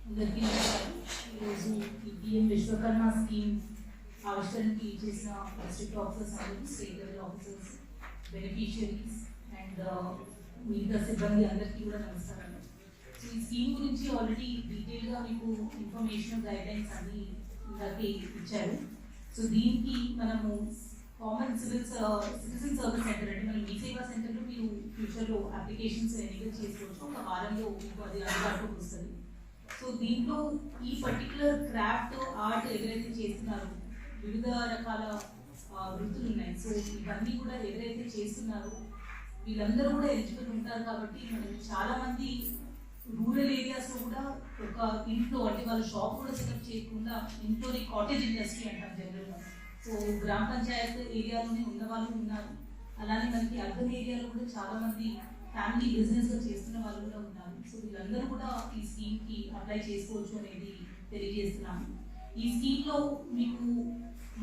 ఈరోజు EPM Vishwakarma scheme ఆవిష్కరణకి ఇచ్చేసిన డిస్ట్రిక్ట్ ఆఫీసర్స్ అందరూ state level officers beneficiaries and మిగతా సిబ్బంది అందరికీ కూడా నమస్కారం సో ఈ స్కీమ్ గురించి ఆల్రెడీ డీటెయిల్గా మీకు ఇన్ఫర్మేషన్ గైడ్లైన్స్ అన్ని ఇందాకే ఇచ్చారు సో దీనికి మనము common civil citizen service centre అంటే మనం మీ సేవా సెంటర్లో మీరు ఫ్యూచర్లో అప్లికేషన్స్ ఎనేబుల్ చేసుకోవచ్చు ఒక వారంలో మీకు అది అందుబాటులోకి వస్తుంది సో దీంట్లో ఈ పర్టికులర్ క్రాఫ్ట్ ఆర్ట్ ఎవరైతే చేస్తున్నారో వివిధ రకాల వృత్తులు ఉన్నాయి. సో ఇవన్నీ కూడా ఎవరైతే చేస్తున్నారో వీళ్ళందరూ కూడా ఎలిజిబుల్ ఉంటారు కాబట్టి మనకి చాలా మంది రూరల్ ఏరియాస్లో కూడా ఒక ఇంట్లో అంటే వాళ్ళ షాప్ కూడా సెటప్ చేయకుండా ఇంట్లోనే కాటేజ్ ఇండస్ట్రీ అంటాం జనరల్గా. సో గ్రామ పంచాయత్ ఏరియాలోనే ఉన్న వాళ్ళు ఉన్నారు. అలానే మనకి అర్బన్ ఏరియాలో కూడా చాలామంది ఫ్యామిలీ బిజినెస్గా చేస్తున్న వాళ్ళు కూడా ఉన్నారు. సో వీళ్ళందరూ కూడా ఈ స్కీమ్కి అప్లై చేసుకోవచ్చు అనేది తెలియజేస్తున్నాము ఈ స్కీమ్లో మీకు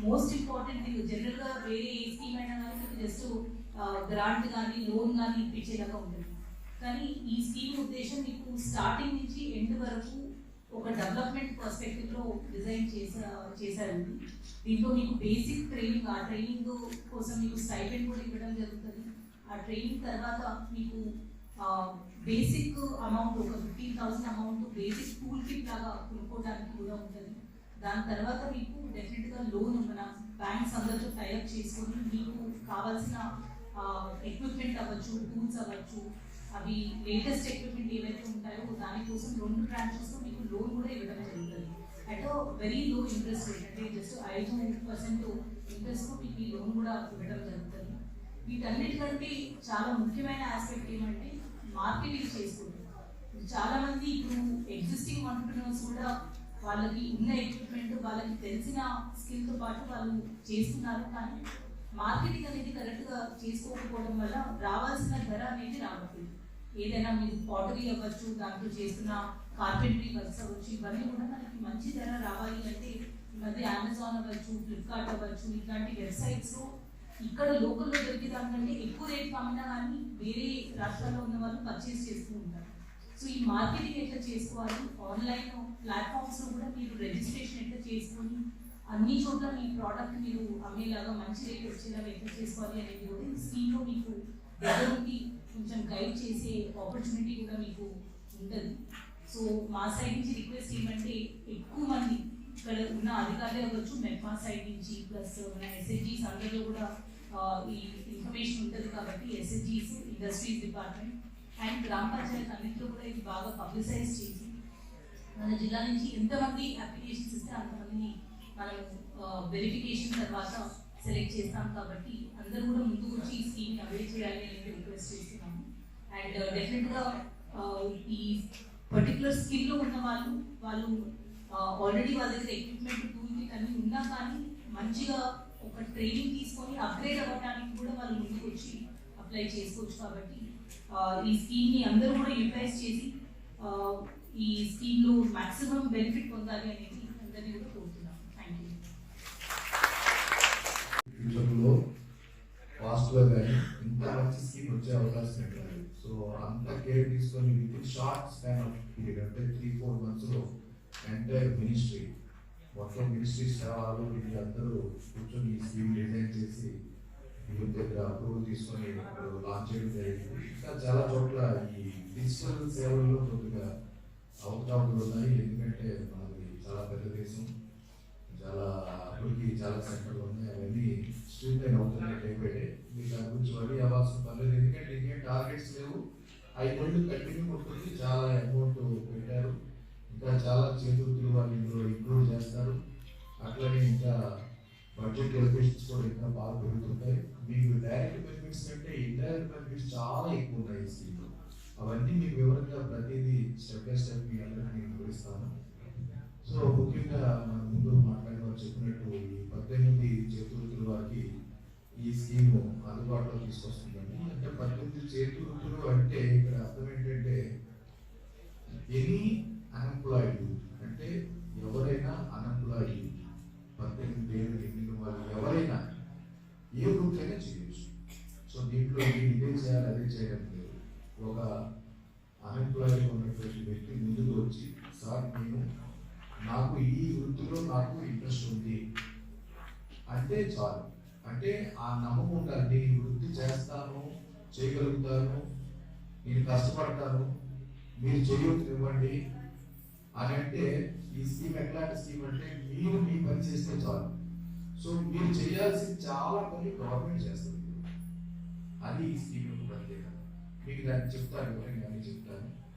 మోస్ట్ ఇంపార్టెంట్ మీకు జనరల్గా వేరే ఏ స్కీమ్ అయినా కానీ మీకు జస్ట్ గ్రాంట్ కానీ లోన్ కానీ ఇప్పించేలాగా ఉంటుంది. కానీ ఈ స్కీమ్ ఉద్దేశం మీకు స్టార్టింగ్ నుంచి ఎండ్ వరకు ఒక డెవలప్మెంట్ పర్స్పెక్టివ్లో డిజైన్ చేసా చేశారండి. దీంట్లో మీకు బేసిక్ ట్రైనింగ్ ఆ ట్రైనింగ్ కోసం మీకు స్టైపెండ్ కూడా ఇవ్వడం జరుగుతుంది. ఆ ట్రైనింగ్ తర్వాత మీకు బేసిక్ అమౌంట్ ఒక fifteen thousand amount basic school kit లాగా కొనుక్కోవడానికి కూడా ఉంటుంది. దాని తర్వాత మీకు డెఫినెట్గా లోన్ మన బ్యాంక్స్ అందరితో టైఅప్ చేసుకొని మీకు కావాల్సిన ఎక్విప్మెంట్ అవ్వచ్చు టూల్స్ అవ్వచ్చు అవి లేటెస్ట్ ఎక్విప్మెంట్ ఏవైతే ఉంటాయో దానికోసం రెండు బ్రాంచెస్ మీకు లోన్ కూడా ఇవ్వడం జరుగుతుంది. At very low interest rate అంటే జస్ట్ ఐదు పర్సెంట్ ఇంట్రెస్ట్ మీకు ఈ లోన్ కూడా ఇవ్వడం జరుగుతుంది. వీటన్నిటికంటే చాలా ముఖ్యమైన ఆస్పెక్ట్ ఏమంటే మార్కెటింగ్ చేసుకుంటారు. చాలా మంది ఇప్పుడు ఎగ్జిస్టింగ్ ఆంటర్ప్రినర్స్ కూడా వాళ్ళకి ఉన్న ఎక్విప్మెంట్ వాళ్ళకి తెలిసిన స్కిల్తో పాటు వాళ్ళు చేస్తున్నారు. కానీ మార్కెటింగ్ అనేది కరెక్ట్గా చేసుకోకపోవడం వల్ల రావాల్సిన ధర అనేది రావట్లేదు. ఏదైనా మీరు పాటరీ అవ్వచ్చు దాంట్లో చేస్తున్న కార్పెంటరీ వర్క్స్ అవ్వచ్చు ఇవన్నీ కూడా మనకి మంచి ధర రావాలి అంటే ఈ మధ్య అమెజాన్ అవ్వచ్చు ఫ్లిప్కార్ట్ అవ్వచ్చు ఇట్లాంటి వెబ్సైట్స్లో ఇక్కడ లోకల్లో దొరికే దానికంటే ఎక్కువ రేట్ అమ్మినా కానీ వేరే రాష్ట్రాల్లో ఉన్న వాళ్ళు పర్చేస్ చేస్తూ ఉంటారు. సో ఈ మార్కెటింగ్ ఎట్లా చేసుకోవాలి? ఆన్లైన్ ప్లాట్ఫామ్స్లో కూడా మీరు రిజిస్ట్రేషన్ ఎట్లా చేసుకొని అన్ని చోట్ల మీ ప్రోడక్ట్ మీరు అమ్మేలాగా మంచి రేట్ వచ్చేలాగా ఎట్లా చేసుకోవాలి అనేది కూడా ఈ లో మీకు ఎవరికి కొంచెం గైడ్ చేసే ఆపర్చునిటీ కూడా మీకు ఉంటుంది. సో మా సైడ్ నుంచి రిక్వెస్ట్ ఏమంటే ఎక్కువ మంది ఉన్న అధికారులే అవ్వచ్చు మెట్మా సైడ్ నుంచి ప్లస్ మన ఎస్ఎస్జీస్ అందరిలో కూడా ఈ ఇన్ఫర్మేషన్ ఉంటుంది కాబట్టి ఎస్ఎస్జీస్ ఇండస్ట్రీస్ డిపార్ట్మెంట్ అండ్ గ్రామ పంచాయత్ అన్నింటిలో కూడా ఇది బాగా పబ్లిసైజ్ చేసి మన జిల్లా నుంచి ఎంతమంది అప్లికేషన్స్ ఇస్తే అంతమందిని మనం వెరిఫికేషన్ తర్వాత సెలెక్ట్ చేస్తాం కాబట్టి అందరూ కూడా ముందుకు వచ్చి ఈ స్కీమ్ అవైల్ చేయాలి అనేది రిక్వెస్ట్ చేస్తున్నాము. అండ్ డెఫినెట్గా ఈ పర్టికులర్ స్కిల్లో ఉన్న వాళ్ళు వాళ్ళు ఆల్రెడీ వాళ్ళ దగ్గర ఎక్విప్మెంట్ టూల్ కిట్ అన్ని ఉన్నా కానీ మంచిగా ఒక ట్రైనింగ్ తీసుకొని అప్గ్రేడ్ అవ్వడానికి కూడా వాళ్ళు ముందుకు వచ్చి అప్లై చేసుకోవచ్చు కాబట్టి ఈ స్కీమ్ని అందరూ కూడా యూటిలైజ్ చేసి ఈ స్కీమ్లో మాక్సిమం బెనిఫిట్ పొందాలి అనేది అందరినీ కూడా కోరుతున్నాం థ్యాంక్ యూ ఫ్యూచర్లో ఫాస్ట్గా కానీ ఇంత మంచి స్కీమ్ వచ్చే అవకాశం ఉంటుంది సో అంత కేర్ తీసుకొని within short span of period అంటే త్రీ ఫోర్ మంత్స్లో ఎంటైర్ మినిస్ట్రీ మొత్తం మినిస్ట్రీ సేవలు వీళ్ళందరూ కూర్చొని ఈ స్కీమ్ డిజైన్ చేసి వీళ్ళ దగ్గర అప్రూవల్ తీసుకొని లాంచ్ చేయడం జరిగింది. ఇంకా చాలా చోట్ల ఈ డిజిటల్ సేవల్లో కొద్దిగా అవకాశాలు ఉన్నాయి. ఎందుకంటే మనది చాలా పెద్ద దేశం చాలా అప్పటికి చాలా సెంటర్లు ఉన్నాయి. అవన్నీ స్ట్రీమ్లైన్ అవుతున్నాయి డే బై డే మీకు దాని గురించి వరీ అవ్వాల్సిన పర్లేదు ఎందుకంటే ఇంకేం టార్గెట్స్ లేవు. ఐదు ముందు కంటిన్యూ ఉంటుంది చాలా అమౌంట్ పెట్టారు. ఇంకా చాలా చేతులు వాళ్ళు ఇందులో ఇంక్లూడ్ చేస్తారు. అట్లనే ఇంకా బడ్జెట్ ఎలివేషన్స్ కూడా ఇంకా బాగా పెరుగుతుంటాయి. మీకు డైరెక్ట్ బెనిఫిట్స్ కంటే ఇండైరెక్ట్ బెనిఫిట్స్ చాలా ఎక్కువ ఉన్నాయి ఈ స్కీమ్లో అవన్నీ మీకు వివరంగా ప్రతిదీ స్టెప్ బై స్టెప్ మీ అందరికీ నేను వివరిస్తాను. సో ముఖ్యంగా మన ముందు మాట్లాడిన వారు చెప్పినట్టు ఈ పద్దెనిమిది చేతులు వారికి ఈ స్కీమ్ అందుబాటులో తీసుకొస్తుందండి. అంటే పద్దెనిమిది చేతువృత్తులు అంటే ఇక్కడ అర్థం ఏంటంటే ఎనీ అన్ఎంప్లాయిడ్ అంటే ఎవరైనా అన్ఎంప్లాయిడ్. పద్దెనిమిది ఏళ్ళు ఎన్నిక వాళ్ళు ఎవరైనా ఏ వృత్తి అయినా చేయొచ్చు. సో దీంట్లో నేను ఇదే చేయాలి అదే చేయడం లేదు. ఒక అన్ఎంప్లాయిడ్ ఉన్నటువంటి వ్యక్తి ముందుకు వచ్చి సార్ నేను నాకు ఈ వృత్తిలో నాకు ఇంట్రెస్ట్ ఉంది. అంటే చాలు. అంటే ఆ నమ్మకం ఉండాలి. నేను ఈ వృత్తి చేస్తాను చేయగలుగుతాను నేను కష్టపడతాను. మీరు చేయొచ్చు ఇవ్వండి అని అంటే ఈ స్కీమ్ ఎట్లాంటి స్కీమ్ అంటే మీరు మీ పని చేస్తే చాలు. సో మీరు చేయాల్సిన చాలా పని గవర్నమెంట్ చేస్తుంది. అది ఈ స్కీమ్ యొక్క ప్రత్యేకత. మీకు దాన్ని చెప్తాను వివరంగా చెప్తాను